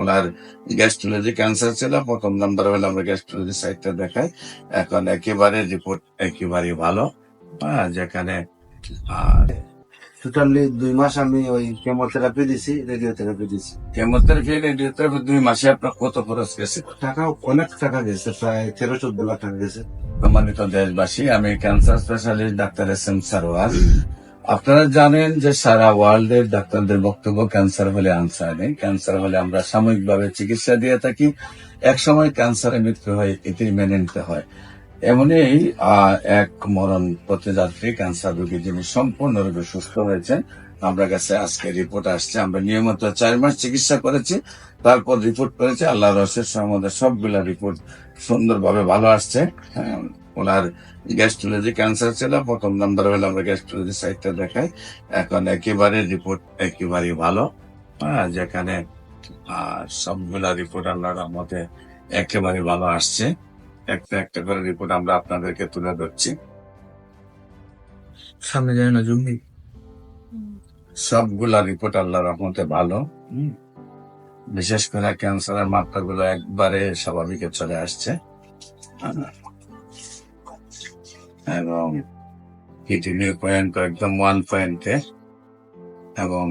ওনার gastrology cancer ছিল প্রথম number হলে আমরা গ্যাস্ট্রোলজি সাইডটা দেখাই। এখন একেবারে রিপোর্ট একেবারে ভালো হ্যাঁ যেখানে টোটালি দুই মাস আমি ওই কেমোথেরাপি দিছি রেডিওথেরাপি দিছি। কেমোথেরাপি রেডিওথেরাপি দুই মাসে আপনার কত খরচ গেছে? টাকা অনেক টাকা গেছে প্রায় তেরো চোদ্দ লাখ টাকা গেছে। সম্মানিত দেশবাসী আমি cancer specialist doctor S M Sarwar আপনারা জানেন যে সারা ওয়ার্ল্ডের ডাক্তারদের বক্তব্য ক্যান্সার হলে আনসার নেই। ক্যান্সার হলে আমরা সাময়িকভাবে চিকিৎসা দিয়ে থাকি। এক সময় ক্যান্সারে মৃত্যু হয় এটি মেনে নিতে হয়। এমনই এক মরণ পথযাত্রী ক্যান্সার রোগী যিনি সম্পূর্ণরূপে সুস্থ হয়েছেন আমরা কাছে আজকে রিপোর্ট আসছে। আমরা নিয়মিত চার মাস চিকিৎসা করেছি তারপর রিপোর্ট করেছি। আল্লাহ রসের সম্বন্ধে সবগুলা রিপোর্ট সুন্দরভাবে ভালো আসছে। হ্যাঁ, ওনার গ্যাস্ট্রোলজি ক্যান্সার ছিল প্রথম নাম্বার হলে আমরা গ্যাস্ট্রোলজি সাইডটা দেখাই। এখন একেবারে রিপোর্ট একেবারে ভালো হ্যাঁ যেখানে সবগুলা রিপোর্ট আল্লাহর রহমতে একেবারে ভালো আসছে। একটা একটা করে রিপোর্ট আমরা আপনাদেরকে তুলে ধরছি। সামনে যায় না জমি সবগুলা রিপোর্ট আল্লাহর রহমতে ভালো। বিশেষ করে ক্যান্সারের মাত্রাগুলো একবারে স্বাভাবিকে চলে আসছে। এবং কিডনি পয়েন্ট একদম ওয়ান পয়েন্টে এবং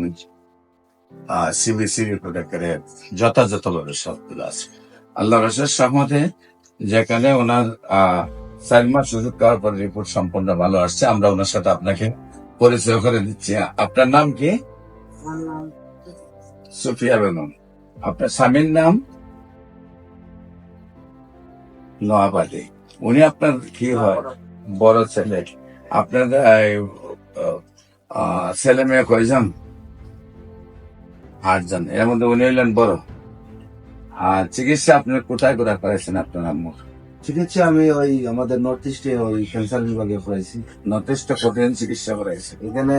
সিবিসি রিপোর্ট একেবারে যথাযথভাবে সবগুলো আছে। আল্লাহ রসের সহমতে যেখানে ওনার চার মাস ওষুধ খাওয়ার পর রিপোর্ট সম্পূর্ণ ভালো আসছে, আমরা ওনার সাথে আপনাকে পরিচয় করে দিচ্ছি। আপনার নাম কি? সুফিয়া বেগম। আপনার স্বামীর নাম? নোয়াবাদী উনি আপনার কি হয়? বড় ছেলে। আপনার আহ, ছেলে মেয়ে কয়জন? আটজন। এর মধ্যে উনি হইলেন বড়। আর চিকিৎসা আপনি কোথায় কোথায় করেছেন আপনার আম্মু চিকিৎসা আমি ওই আমাদের নর্থ ইস্টে ওই ক্যান্সার বিভাগে করাইছি। যথেষ্ট কঠিন চিকিৎসা করেছে এখানে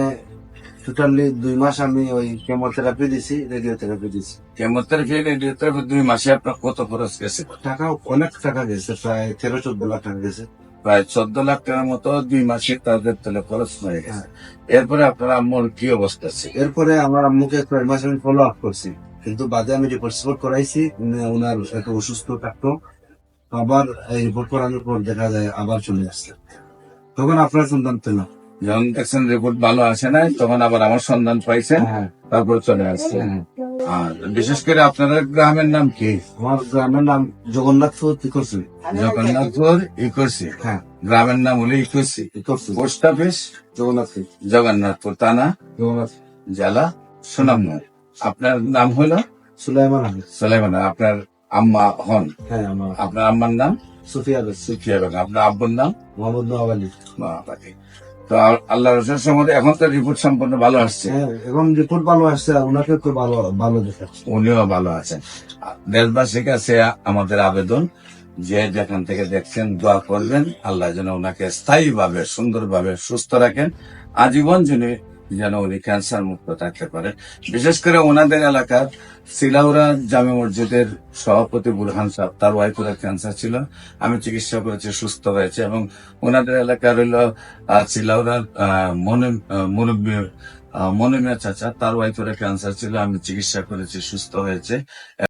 টোটালি দুই মাস আমি ওই কেমোথেরাপি দিছি রেডিওথেরাপি দিছি। কেমোথেরাপি রেডিওথেরাপি দুই মাসে আপনার কত খরচ গেছে? টাকা অনেক টাকা গেছে প্রায় তেরো চোদ্দ লাখ টাকা গেছে। প্রায় চোদ্দ লাখ টাকার মতো দুই মাসে তাদের তেলে খরচ হয়ে গেছে। এরপরে আপনার আম্মুর কি অবস্থা আছে? এরপরে আমার আম্মুকে ছয় মাস আমি ফলো আপ করছি। কিন্তু বাদে আমি রিপোর্ট সিপোর্ট করাইছি ওনার একটু অসুস্থ থাকতো। আবার এই রিপোর্ট করানোর পর দেখা যায় আবার চলে আসছে। তখন আপনার সন্তান পেল যখন দেখছেন রিপোর্ট ভালো আসে নাই তখন আবার আমার সন্ধান পাইছে হ্যাঁ। তারপর চলে আসছে। হ্যাঁ। বিশেষ করে আপনাদের গ্রামের নাম কি? আমার গ্রামের নাম জগন্নাথপুর তিকরসি জগন্নাথপুর ইকোসি হ্যাঁ। গ্রামের নাম হলো ইকোসি তিকরসি পোস্ট অফিস? জগন্নাথপুর জগন্নাথপুর থানা? জগন্নাথ জেলা? সুনামগঞ্জ। আপনার নাম হলো? সুলাইমান আহমেদ। সুলাইমান আপনার আম্মা হন? হ্যাঁ আমার আপনার আম্মার নাম? সুফিয়া সুফিয়া বেগম আপনার আব্বুর নাম? মোহাম্মদ নওয়াব আলী। তো আল্লাহ রসুলের সম্বন্ধে এখন তো রিপোর্ট সম্পূর্ণ ভালো আসছে। হ্যাঁ এখন রিপোর্ট ভালো আসছে ওনাকে তো ভালো ভালো দেখাচ্ছে। উনিও ভালো আছেন। দেশবাসীর কাছে আমাদের আবেদন যে যেখান থেকে দেখছেন দোয়া করবেন আল্লাহ যেন ওনাকে স্থায়ীভাবে সুন্দরভাবে সুস্থ রাখেন। আজীবন যিনি যেন উনি ক্যান্সার মুক্ত থাকতে পারেন বিশেষ করে ওনাদের এলাকার সিলাউরা জামে মসজিদের সভাপতি বুরহান সাহেব তার ওয়াইফের ক্যান্সার ছিল। আমি চিকিৎসা করেছি সুস্থ হয়েছে এবং ওনাদের এলাকার হইল সিলাউরার মনে আহ, চাচা তার ওয়াইফের ক্যান্সার ছিল। আমি চিকিৎসা করেছি সুস্থ হয়েছে।